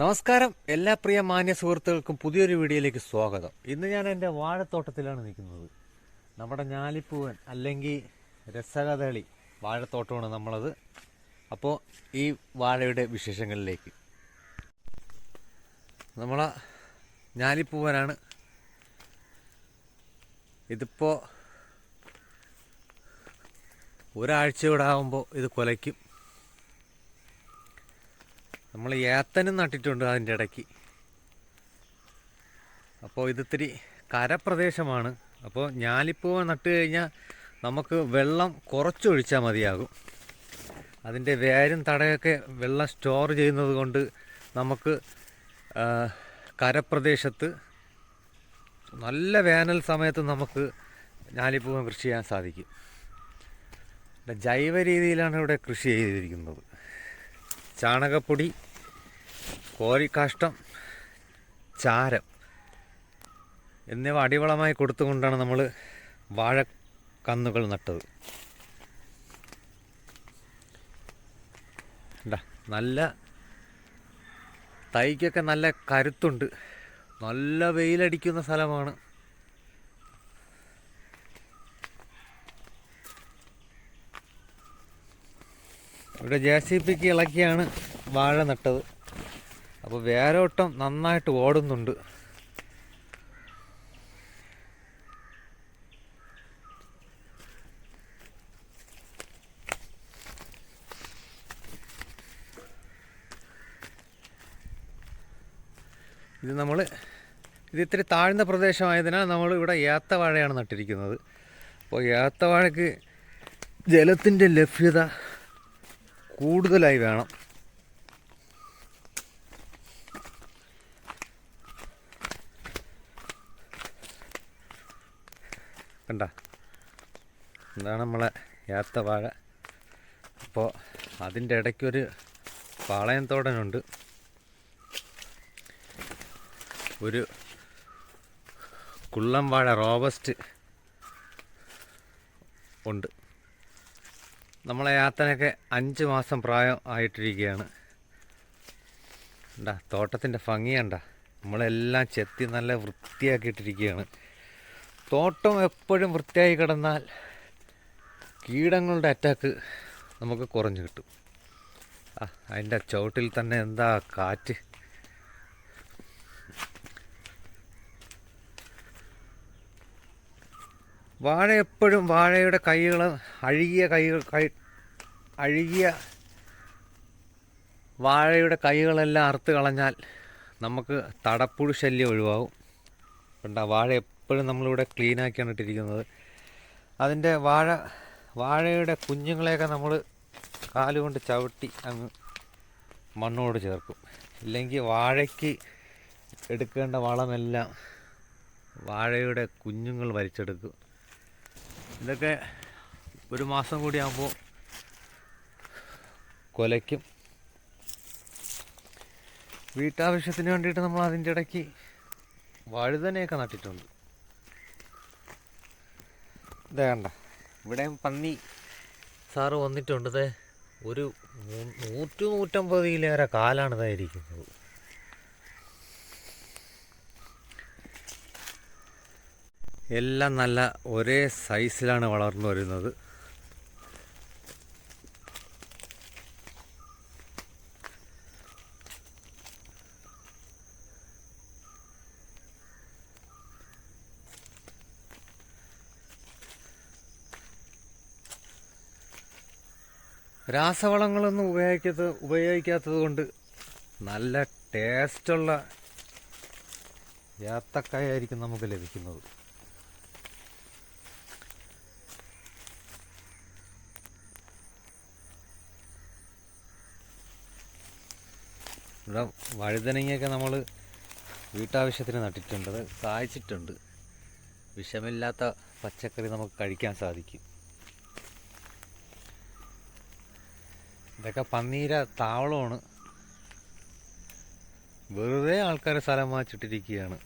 നമസ്കാരം. എല്ലാ പ്രിയ മാന്യ സുഹൃത്തുക്കൾക്കും പുതിയൊരു വീഡിയോയിലേക്ക് സ്വാഗതം. ഇന്ന് ഞാൻ എന്റെ വാഴത്തോട്ടത്തിലാണ് നിൽക്കുന്നത്. നമ്മുടെ ഞാലിപ്പൂവൻ അല്ലെങ്കിൽ രസകദളി വാഴത്തോട്ടമാണ് നമ്മളത്. അപ്പോൾ ഈ വാഴയുടെ വിശേഷങ്ങളിലേക്ക്. നമ്മളെ ഞാലിപ്പൂവനാണ്. ഇതിപ്പോൾ ഒരാഴ്ചയോടാകുമ്പോൾ ഇത് കുലയ്ക്കും. നമ്മൾ ഏത്തനും നട്ടിട്ടുണ്ട് അതിന്റെ ഇടയ്ക്ക്. അപ്പോൾ ഇതിത്തിരി കരപ്രദേശമാണ്. അപ്പോൾ ഞാലിപ്പൂവ നട്ട് കഴിഞ്ഞാൽ നമുക്ക് വെള്ളം കുറച്ചൊഴിച്ചാൽ മതിയാകും. അതിന്റെ വേരും തടയൊക്കെ വെള്ളം സ്റ്റോർ ചെയ്യുന്നത് കൊണ്ട് നമുക്ക് കരപ്രദേശത്ത് നല്ല വേനൽ സമയത്ത് നമുക്ക് ഞാലിപ്പൂവൻ കൃഷി ചെയ്യാൻ സാധിക്കും. ജൈവ രീതിയിലാണ് ഇവിടെ കൃഷി ചെയ്തിരിക്കുന്നത്. ചാണകപ്പൊടി കോഴിക്കാഷ്ടം ചാരം എന്നിവ അടിവളമായി കൊടുത്തുകൊണ്ടാണ് നമ്മൾ വാഴ കന്നുകൾ നട്ടത് നല്ല തൈക്കൊക്കെ നല്ല കരുത്തുണ്ട്. നല്ല വെയിലടിക്കുന്ന സ്ഥലമാണ്. ഇവിടെ ജെ സി പിക്ക് ഇളക്കിയാണ് വാഴ നട്ടത്. അപ്പോൾ വേരോട്ടം നന്നായിട്ട് ഓടുന്നുണ്ട്. ഇത് നമ്മൾ ഇത് ഇത്തിരി താഴ്ന്ന പ്രദേശമായതിനാൽ നമ്മൾ ഇവിടെ ഏത്തവാഴയാണ് നട്ടിരിക്കുന്നത്. അപ്പോൾ ഏത്തവാഴയ്ക്ക് ജലത്തിന്റെ ലഭ്യത കൂടുതലായി വേണം. കണ്ട. എന്താണ് നമ്മളെ ഏത്ത വാഴ. അപ്പോൾ അതിന്റെ ഇടയ്ക്കൊരു പാളയം തോടനുണ്ട് ഒരു കുള്ളം വാഴ റോബസ്റ്റ് ഉണ്ട്. നമ്മളെ യാത്തനൊക്കെ അഞ്ച് മാസം പ്രായം ആയിട്ടിരിക്കുകയാണ്. ഉണ്ടാ തോട്ടത്തിന്റെ ഭംഗി നമ്മളെല്ലാം ചെത്തി നല്ല വൃത്തിയാക്കിയിട്ടിരിക്കുകയാണ്. തോട്ടം എപ്പോഴും വൃത്തിയായി കിടന്നാൽ കീടങ്ങളുടെ അറ്റാക്ക് നമുക്ക് കുറഞ്ഞു കിട്ടും. ആ അതിന്റെ ചുവട്ടിൽ തന്നെ എന്താ കാറ്റ്? വാഴ എപ്പോഴും വാഴയുടെ കൈകൾ അഴുകിയ കൈകൾ കൈ അഴുകിയ വാഴയുടെ കൈകളെല്ലാം അറുത്ത് കളഞ്ഞാൽ നമുക്ക് തടപ്പുഴു ശല്യം ഒഴിവാകും. കണ്ട വാഴ എപ്പോഴും നമ്മളിവിടെ ക്ലീൻ ആക്കിയാണ് ഇട്ടിരിക്കുന്നത്. അതിന്റെ വാഴ വാഴയുടെ കുഞ്ഞുങ്ങളെയൊക്കെ നമ്മൾ കാലുകൊണ്ട് ചവിട്ടി അങ്ങ് മണ്ണോട് ചേർക്കും. ഇല്ലെങ്കിൽ വാഴയ്ക്ക് എടുക്കേണ്ട വളമെല്ലാം വാഴയുടെ കുഞ്ഞുങ്ങൾ വലിച്ചെടുക്കും ഇതൊക്കെ ഒരു മാസം കൂടി ആകുമ്പോൾ കൊലയ്ക്കും. വീട്ടാവശ്യത്തിന് വേണ്ടിയിട്ട് നമ്മൾ അതിന്റെ ഇടയ്ക്ക് വഴുതനയൊക്കെ നട്ടിട്ടുണ്ട്. ഇതേ ഇവിടെ ഇവിടെയും പന്നി. സാറ് വന്നിട്ടുണ്ട് ദേ. ഒരു നൂറ്റി നൂറ്റു നൂറ്റമ്പത് കിലോരെ കാലാണ് ഇതായിരിക്കുന്നത് എല്ലാം നല്ല ഒരേ സൈസിലാണ് വളർന്നു വരുന്നത്. രാസവളങ്ങളൊന്നും ഉപയോഗിക്കാത്ത ഉപയോഗിക്കാത്തത് കൊണ്ട് നല്ല ടേസ്റ്റുള്ള ഏത്തക്കായായിരിക്കും നമുക്ക് ലഭിക്കുന്നത്. ഇവിടെ വഴുതനങ്ങയൊക്കെ നമ്മൾ വീട്ടാവശ്യത്തിന് നട്ടിട്ടുണ്ട്. അത് കായ്ച്ചിട്ടുണ്ട്. വിഷമില്ലാത്ത പച്ചക്കറി നമുക്ക് കഴിക്കാൻ സാധിക്കും. ഇതൊക്കെ പന്നീര താവളമാണ്. വെറുതെ ആൾക്കാരെ സ്ഥലം വാങ്ങിച്ചിട്ടിരിക്കുകയാണ്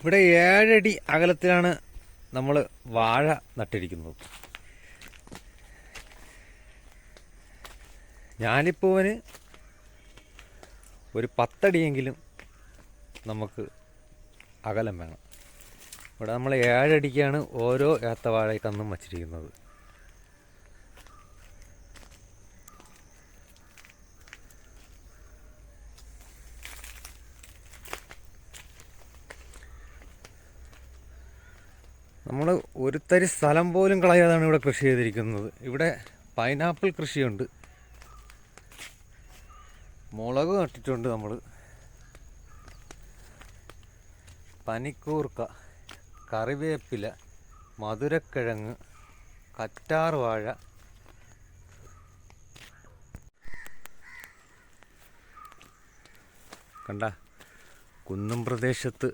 ഇവിടെ ഏഴടി അകലത്തിലാണ് നമ്മൾ വാഴ നട്ടിരിക്കുന്നത്. ഞാനിപ്പോവന് ഒരു പത്തടിയെങ്കിലും നമുക്ക് അകലം വേണം. ഇവിടെ നമ്മൾ ഏഴടിക്കാണ് ഓരോ ഏത്തവാഴ കന്നും വച്ചിരിക്കുന്നത്. നമ്മൾ ഒരു തരി സ്ഥലം പോലും കളയാതാണ് ഇവിടെ കൃഷി ചെയ്തിരിക്കുന്നത്. ഇവിടെ പൈനാപ്പിൾ കൃഷിയുണ്ട്. മുളക് നട്ടിട്ടുണ്ട് നമ്മൾ. പനിക്കൂർക്ക കറിവേപ്പില മധുരക്കിഴങ്ങ് കറ്റാർ വാഴ. കണ്ട കുന്നും പ്രദേശത്ത്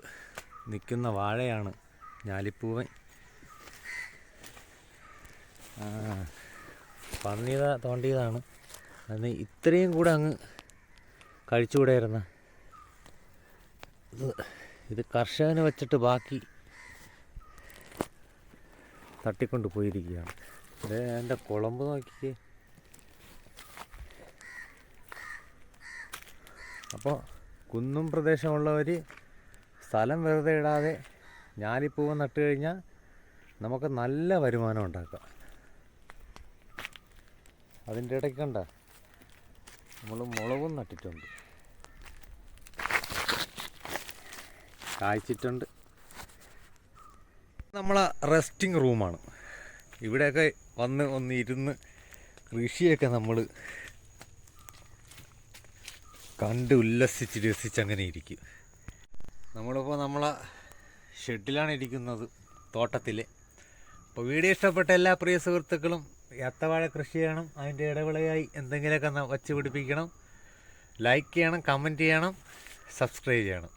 നിൽക്കുന്ന വാഴയാണ് ഞാലിപ്പൂവൻ. പന്നിത തോണ്ടിയതാണ്. അന്ന് ഇത്രയും കൂടെ അങ്ങ് കഴിച്ചുകൂടായിരുന്ന ഇത് കർഷകന് വെച്ചിട്ട് ബാക്കി തട്ടിക്കൊണ്ട് പോയിരിക്കുകയാണ്. ഇത് എന്റെ കുളമ്പ് നോക്കിക്കേ. അപ്പോൾ കുന്നും പ്രദേശമുള്ളവർ സ്ഥലം വെറുതെ ഇടാതെ ഞാലിപ്പൂവ് നട്ട് കഴിഞ്ഞാൽ നമുക്ക് നല്ല വരുമാനം ഉണ്ടാക്കാം. അതിന്റെ ഇടയ്ക്ക് കണ്ട നമ്മൾ മുളകും നട്ടിട്ടുണ്ട്. കായ്ച്ചിട്ടുണ്ട്. നമ്മളെ റെസ്റ്റിംഗ് റൂമാണ്. ഇവിടെയൊക്കെ വന്ന് ഒന്ന് ഇരുന്ന് കൃഷിയൊക്കെ നമ്മൾ കണ്ട് ഉല്ലസിച്ച് രസിച്ച് അങ്ങനെ ഇരിക്കും. നമ്മളിപ്പോൾ നമ്മളെ ഷെഡിലാണ് ഇരിക്കുന്നത് തോട്ടത്തിൽ അപ്പോൾ വീഡിയോ ഇഷ്ടപ്പെട്ട എല്ലാ പ്രിയ സുഹൃത്തുക്കളും ഏത്തവാഴ കൃഷി ചെയ്യണം അതിന്റെ ഇടവിളയായി എന്തെങ്കിലുമൊക്കെ വച്ച് പിടിപ്പിക്കണം. ലൈക്ക് ചെയ്യണം കമന്റ് ചെയ്യണം സബ്സ്ക്രൈബ് ചെയ്യണം.